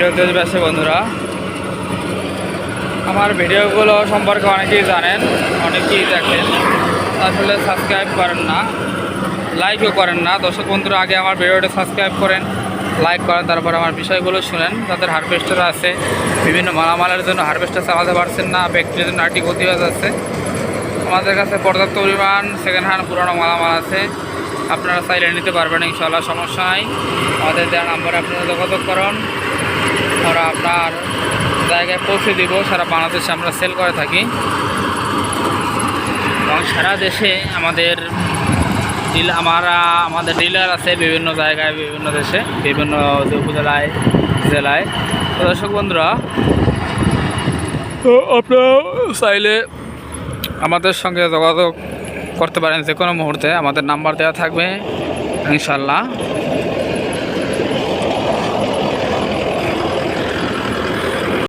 Video দেশবাসী বন্ধুরা। আমার ভিডিওগুলো সম্পর্কে অনেকেই জানেন, অনেকেই দেখেন। আসলে সাবস্ক্রাইব করেন না লাইকও করেন না। দর্শক বন্ধুরা, আগে আমার ভিডিওটা সাবস্ক্রাইব করেন লাইক করেন, তারপর আমার বিষয়গুলো শুনেন। তাদের হারভেস্টার আছে, বিভিন্ন মালামালের জন্য হারভেস্টার চালাতে পারছেন না ব্যক্তির জন্য আর্টিক অতিবাদ আছে আমাদের কাছে পর্যাপ্ত পরিমাণ সেকেন্ড হ্যান্ড পুরোনো মালামাল আছে। আপনারা চাইলে নিতে পারবেন ইনশাল্লাহ সমস্যা নাই। আমাদের দেওয়া নাম্বারে আপনারা যোগাযোগ করুন। আমরা আপনার জায়গায় পৌঁছে দিব, সারা বাংলাদেশে আমরা সেল করে থাকি। এবং সারা দেশে আমাদের ডিল আমরা, আমাদের ডিলার আছে বিভিন্ন জায়গায়, বিভিন্ন দেশে, বিভিন্ন উপজেলায়, জেলায়। তো দর্শক বন্ধুরা, তো আপনারা চাইলে আমাদের সঙ্গে যোগাযোগ করতে পারেন যে কোনো মুহূর্তে। আমাদের নাম্বার দেওয়া থাকবে ইনশাল্লাহ